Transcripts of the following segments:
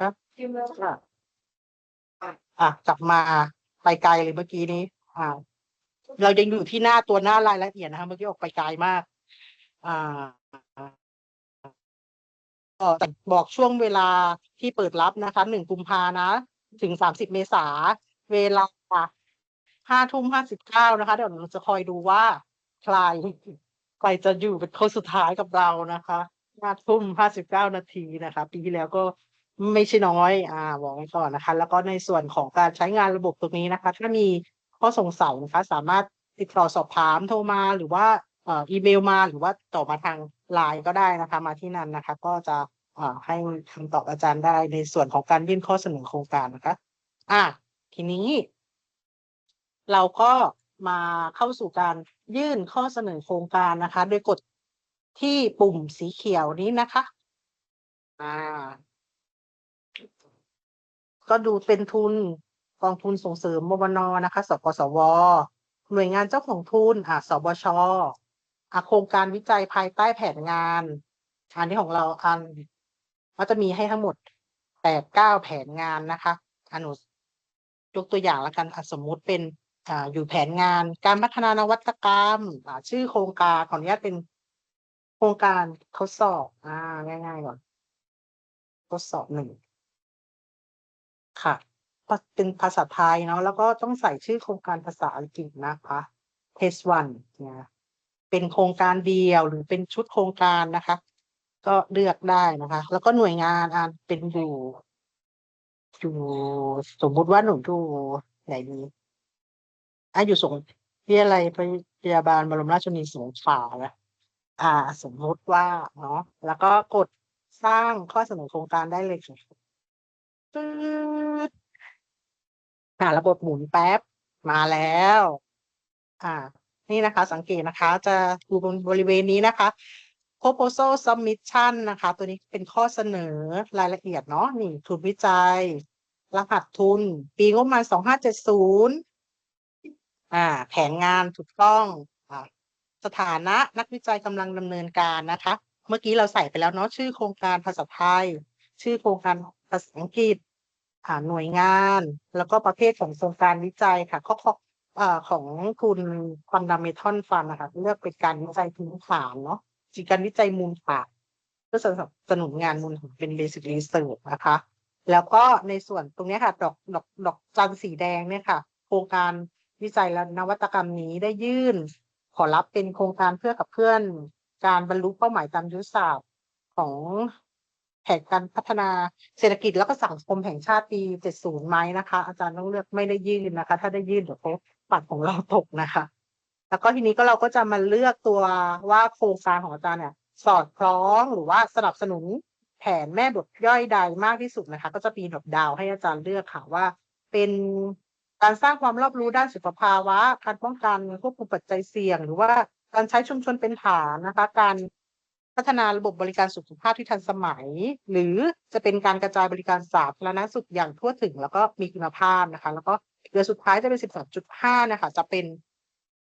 ครับที่เมื่ออะอะกลับมาไปไกลเลยเมื่อกี้นี้ อ่า เรายังอยู่ที่หน้าตัวหน้ารายละเอียดนะคะเมื่อกี้ออกไปไกลมาก อ่าเอ่อแต่บอกช่วงเวลาที่เปิดรับนะคะหนึ่งกุมภานะ ถึงสามสิบเมษาเวลาห้าทุ่มห้าสิบเก้านะคะ เดี๋ยวเราจะคอยดูว่า ใครใครจะอยู่เป็นคนสุดท้ายกับเรานะคะห้าทุ่มห้าสิบเก้านาทีนะคะ ปีที่แล้วก็ ไม่ใช่น้อยอ่าบอกไว้ก่อนนะคะ แล้วก็ในส่วนของการใช้งานระบบตรงนี้นะคะ ถ้ามีข้อสงสัยนะคะ สามารถติดต่อสอบถามโทรมาหรือว่าอีเมลมาหรือว่าต่อมาทางไลน์ก็ได้นะคะ มาที่นั่นนะคะ ก็จะอ่อให้คำตอบอาจารย์ได้ในส่วนของการยื่นข้อเสนอโครงการนะคะ อะทีนี้ เราก็มาเข้าสู่การยื่นข้อเสนอโครงการนะคะ โดยกดที่ปุ่มสีเขียวนี้นะคะ อ่า ก็ดูเป็นทุนกองทุนส่งเสริมมวนนะคะ สกสว หน่วยงานเจ้าของทุนอ่าสบชอะโครงการวิจัยภายใต้แผนงานอันนี้ของเราอันก็จะมีให้ทั้งหมดแปดเก้าแผนงานนะคะอนุยกตัวอย่างละกันสมมุติเป็นอ่าอยู่แผนงานการพัฒนานวัตกรรมอ่าชื่อโครงการขออนุญาตเป็นโครงการทดสอบอ่าง่ายๆก่อนทดสอบหนึ่ง ค่ะ เป็นภาษาไทยเนาะ แล้วก็ต้องใส่ชื่อโครงการภาษาอังกฤษนะคะ test one เนี่ยเป็นโครงการเดียวหรือเป็นชุดโครงการนะคะ ก็เลือกได้นะคะ แล้วก็หน่วยงานอ่าเป็นอยู่อยู่สมมุติว่าหนูอยู่ไหนดีอะอยู่สงวิทยาลัยพยาบาลบรมราชชนนีสงขลานะอ่า สมมุติว่าเนาะแล้วก็กดสร้างข้อเสนอโครงการได้เลยค่ะ ตึ๊ดอ่าระบบหมุนแป๊บมาแล้ว อ่า นี่นะคะ สังเกตนะคะ จะดูบนบริเวณนี้นะคะ proposal submission นะคะ ตัวนี้เป็นข้อเสนอรายละเอียดเนาะนี่ทุนวิจัย รหัสทุน ปีงบประมาณสองห้าเจ็ดศูนย์อ่า แผนงานถูกต้องอ่าสถานะนักวิจัยกำลังดำเนินการนะคะ เมื่อกี้เราใส่ไปแล้วเนาะชื่อโครงการภาษาไทย ชื่อโครงการภาษาอังกฤษ หน่วยงาน แล้วก็ประเภทของโครงการวิจัยค่ะข้อข้อของคุณคอนดัมเมทอนฟันนะคะเลือกเป็นการวิจัยพื้นฐานเนาะจีการวิจัยมูลฐานเพื่อสนับสนุนงานมูลฐานเป็น basic research นะคะ แล้วก็ในส่วนตรงนี้ค่ะ ดอกดอกดอกจันสีแดงเนี่ยค่ะ โครงการวิจัยและนวัตกรรมนี้ได้ยื่น ขอรับเป็นโครงการเพื่อกับเพื่อน การบรรลุเป้าหมายตามยุทธศาสตร์ของ แผนการพัฒนาเศรษฐกิจแล้วก็สังคมแห่งชาติปี 70 ไหมนะคะ อาจารย์ต้องเลือกไม่ได้ยื่นนะคะ ถ้าได้ยื่นเดี๋ยวเขาปัดของเราตกนะคะ แล้วก็ทีนี้ก็เราก็จะมาเลือกตัวว่าโครงการของอาจารย์เนี่ย สอดคล้องหรือว่าสนับสนุนแผนแม่บทย่อยใดมากที่สุดนะคะ ก็จะมีดอกดาวให้อาจารย์เลือกค่ะว่า เป็นการสร้างความรอบรู้ด้านสุขภาวะ การป้องกันควบคุมปัจจัยเสี่ยง หรือว่าการใช้ชุมชนเป็นฐานนะคะ การ พัฒนาระบบบริการสุขภาพที่ทันสมัย หรือจะเป็นการกระจายบริการสาธารณสุขอย่างทั่วถึง แล้วก็มีคุณภาพนะคะ แล้วก็เดือนสุดท้ายจะเป็น13.5นะคะ จะเป็น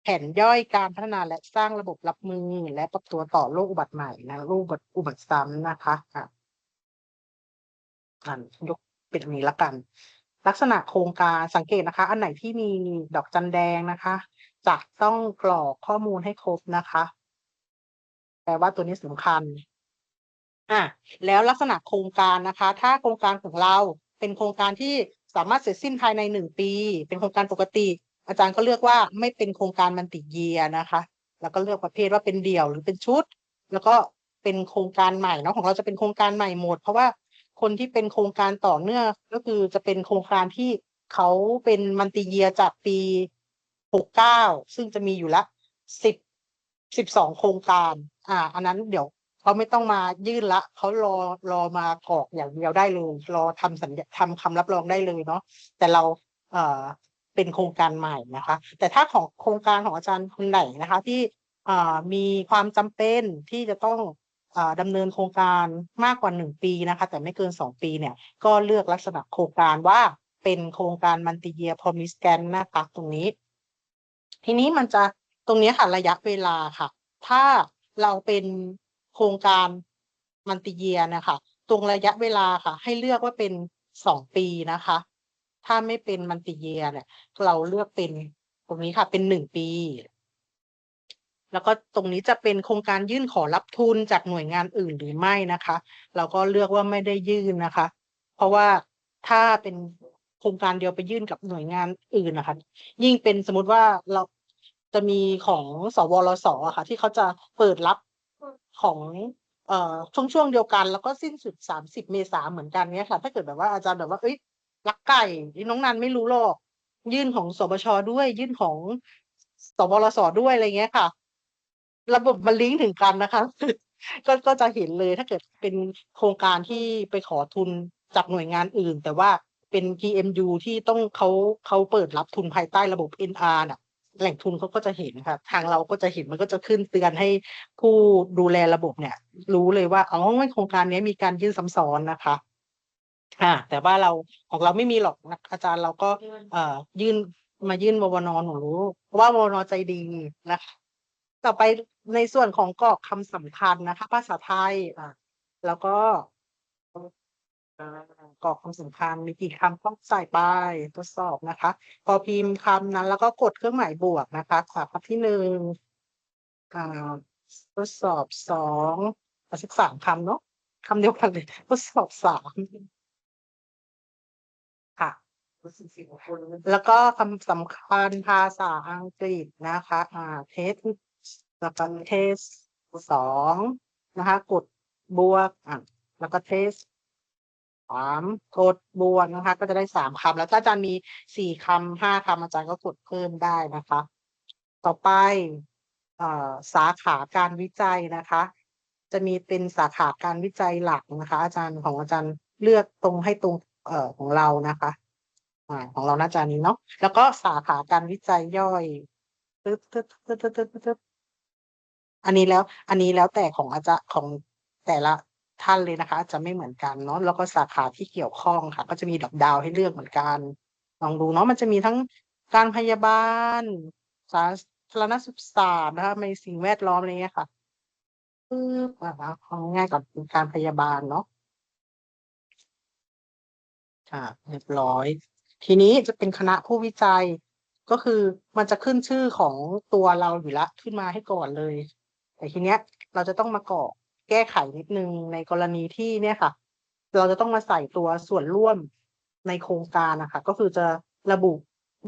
แผนย่อยการพัฒนาและสร้างระบบรับมือและปรับตัวต่อโรคอุบัติใหม่นะโรคอุบัติซ้ำนะคะอะอ่านยกเป็นอันนี้ละกัน ลักษณะโครงการสังเกตนะคะ อันไหนที่มีดอกจันแดงนะคะจะต้องกรอกข้อมูลให้ครบนะคะ ลว่าตัวนี้สำคัญอะแล้วลักษณะโครงการนะคะ ถ้าโครงการของเราเป็นโครงการที่สามารถเสร็จสิ้นภายในหนึ่งปี เป็นโครงการปกติ อาจารย์ก็เลือกว่าไม่เป็นโครงการมันติเยียนะคะ แล้วก็เลือกประเภทว่าเป็นเดี่ยวหรือเป็นชุด แล้วก็เป็นโครงการใหม่เนาะของเราจะเป็นโครงการใหม่หมด เพราะว่าคนที่เป็นโครงการต่อเนื่องก็คือจะเป็นโครงการที่เขาเป็นมันติเยียจากปีหกเก้าซึ่งจะมีอยู่ละสิบ สิบสองโครงการ อ่า อันนั้นเดี๋ยวเขาไม่ต้องมายื่นละเขารอรอมากรอกอย่างเดียวได้เลย รอทำสัญญาทำคำรับรองได้เลยเนาะแต่เราเอ่อเป็นโครงการใหม่นะคะ แต่ถ้าของโครงการของอาจารย์คนไหนนะคะ ที่อ่ามีความจำเป็นที่จะต้องอ่าดำเนินโครงการมากกว่าหนึ่งปีนะคะ แต่ไม่เกินสองปีเนี่ย ก็เลือกลักษณะโครงการว่าเป็นโครงการมันติเยียพอมิสแกนนะคะตรงนี้ ทีนี้มันจะ ตรงนี้ค่ะระยะเวลาค่ะ ถ้าเราเป็นโครงการมันติเยียนะคะตรงระยะเวลาค่ะ ให้เลือกว่าเป็นสองปีนะคะ ถ้าไม่เป็นมันติเยียเนี่ย เราเลือกเป็นตรงนี้ค่ะ เป็นหนึ่งปี แล้วก็ตรงนี้จะเป็นโครงการยื่นขอรับทุนจากหน่วยงานอื่นหรือไม่นะคะ เราก็เลือกว่าไม่ได้ยื่นนะคะ เพราะว่าถ้าเป็นโครงการเดียวไปยื่นกับหน่วยงานอื่นนะคะ ยิ่งเป็นสมมติว่าเรา จะมีของสวรสอะค่ะ ที่เขาจะเปิดรับของเอ่อช่วงช่วงเดียวกัน แล้วก็สิ้นสุดสามสิบเมษาเหมือนกันเนี้ยค่ะ ถ้าเกิดแบบว่าอาจารย์แบบว่าเอ้ยรักไก่นี่น้องนันไม่รู้หรอก ยื่นของสบชด้วย ยื่นของสวรสด้วยอะไรเงี้ยค่ะ ระบบมันลิงก์ถึงกันนะคะก็ก็จะเห็นเลยถ้าเกิดเป็นโครงการที่ไปขอทุนจากหน่วยงานอื่น แต่ว่าเป็น PMU ที่ต้องเขาเขาเปิดรับทุนภายใต้ระบบ NR น่ะ แหล่งทุนเขาก็จะเห็นค่ะทางเราก็จะเห็นมันก็จะขึ้นเตือนให้ผู้ดูแลระบบเนี่ย รู้เลยว่าอ๋อโครงการนี้มีการยื่นซ้ำซ้อนนะคะอ่าแต่ว่าเราของเราไม่มีหรอกนะอาจารย์เราก็ เอ่อยื่นมายื่นววนหนูรู้เพราะว่าววนใจดีนะคะต่อไปในส่วนของกรอกคำสำคัญนะคะ ภาษาไทยอะแล้วก็ กรอกคำสำคัญมีกี่คำต้องใส่ไปทดสอบนะคะ พอพิมพ์คำนั้นแล้วก็กดเครื่องหมายบวกนะคะค่ะคำที่หนึ่งทดสอบสองอาสักสามคำเนาะคำเดียวกันเลยทดสอบสามค่ะแล้วก็คำสำคัญภาษาอังกฤษนะคะอ่าเทสแล้วก็เทสสองนะคะ กดบวกอะแล้วก็เทสามกดบวกนะคะ ก็จะได้สามคำแล้วถ้าอาจารย์มีสี่คำห้าคำอาจารย์ก็กดเพิ่มได้นะคะ ต่อไปอ่อสาขาการวิจัยนะคะ จะมีเป็นสาขาการวิจัยหลักนะคะ อาจารย์ของอาจารย์เลือกตรงให้ตรงเอ่อของเรานะคะอของเราน่าจะนี้เนาะแล้วก็สาขาการวิจัยย่อยตึ๊ดตึ๊ดตึ๊ดตึ๊ดตึ๊ดตึ๊ดอันนี้แล้ว อันนี้แล้วแต่ของอาจารย์ของแต่ละ ท่านเลยนะคะ จะไม่เหมือนกันเนาะแล้วก็สาขาที่เกี่ยวข้องค่ะ ก็จะมีดอกดาวให้เลือกเหมือนกัน ลองดูเนาะมันจะมีทั้งการพยาบาล สาธารณสุขศาสตร์นะคะในสิ่งแวดล้อมอะไรเงี้ยค่ะปึ๊บอ่าเอาง่ายก่อนเป็นการพยาบาลเนาะค่ะเรียบร้อย ทีนี้จะเป็นคณะผู้วิจัยก็คือมันจะขึ้นชื่อของตัวเราอยู่ละขึ้นมาให้ก่อนเลย แต่ทีเนี้ยเราจะต้องมากรอก แก้ไขนิดนึงในกรณีที่เนี่ยค่ะ เราจะต้องมาใส่ตัวส่วนร่วมในโครงการนะคะก็คือจะระบุ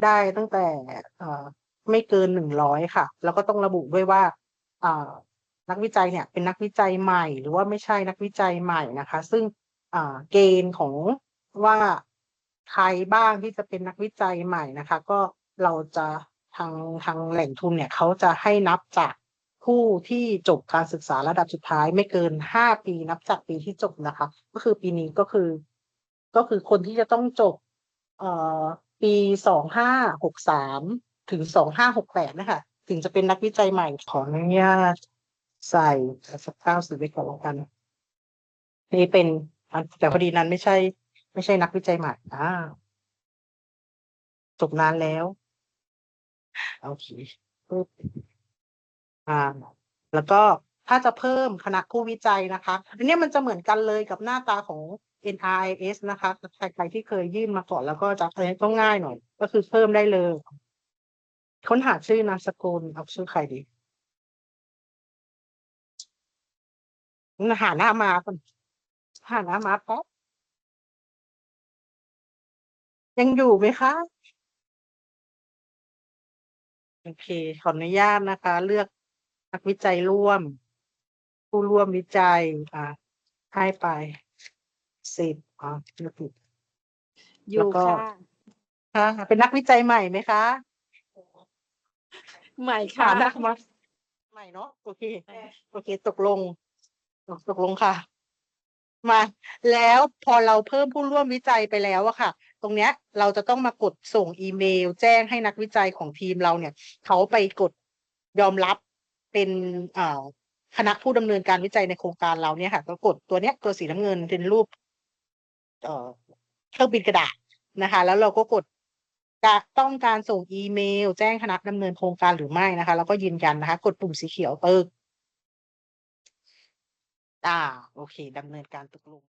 ได้ตั้งแต่อ่อไม่เกินหนึ่งร้อยค่ะ แล้วก็ต้องระบุด้วยว่าอ่านักวิจัยเนี่ยเป็นนักวิจัยใหม่ หรือว่าไม่ใช่นักวิจัยใหม่นะคะ ซึ่งอ่าเกณฑ์ของว่าใครบ้างที่จะเป็นนักวิจัยใหม่นะคะ ก็เราจะทางทางแหล่งทุนเนี่ยเขาจะให้นับจาก ผู้ที่จบการศึกษาระดับสุดท้ายไม่เกินห้าปีนับจากปีที่จบนะคะ ก็คือปีนี้ก็คือ ก็คือคนที่จะต้องจบเอ่อปีสองห้าหกสามถึงสองห้าหกแปดนะคะถึงจะเป็นนักวิจัยใหม่ขออนุญาตใส่สักเก้าสิบไว้ก่อนล้วกัน นี่เป็นแต่พอดีนั้นไม่ใช่ ไม่ใช่นักวิจัยใหม่อ่าจบนานแล้ว โอเคปึ๊บ อ่าแล้วก็ถ้าจะเพิ่มคณะผู้วิจัยนะคะอันนี้มันจะเหมือนกันเลยกับหน้าตาของ NRIS นะคะ ใครๆที่เคยยื่นมาก่อนแล้วก็จะอันนี้ต้องง่ายหน่อย ก็คือเพิ่มได้เลย ค้นหาชื่อนามสกุลเอาชื่อใครดีหาหน้ามาก่อนหาหน้ามาป๊อบยังอยู่ไหมคะ โอเค ขออนุญาตนะคะ เลือก นักวิจัยร่วม ผู้ร่วมวิจัยอ่าให้ไปสิบอ่าเลือกผิดอแล้ยู่วก็ค่ะค่ะเป็นนักวิจัยใหม่ไหมคะ ใหม่ค่ะค่ะนักมาใหม่เนาะโอเคโอเค ตกลง ตกลงค่ะ มา แล้วพอเราเพิ่มผู้ร่วมวิจัยไปแล้วอะค่ะ ตรงเนี้ย เราจะต้องมากดส่งอีเมล แจ้งให้นักวิจัยของทีมเราเนี่ย เขาไปกดยอมรับ เป็นคณะผู้ดำเนินการวิจัยในโครงการเราเนี่ยค่ะก็กดตัวเนี้ยตัวสีน้ำเงินเป็นรูปเครื่องบินกระดาษนะคะ แล้วเราก็กดจะต้องการส่งอีเมล แจ้งคณะดำเนินโครงการหรือไม่นะคะ แล้วก็ยืนยันนะคะ กดปุ่มสีเขียวเติกอ่า โอเคดำเนินการตกลง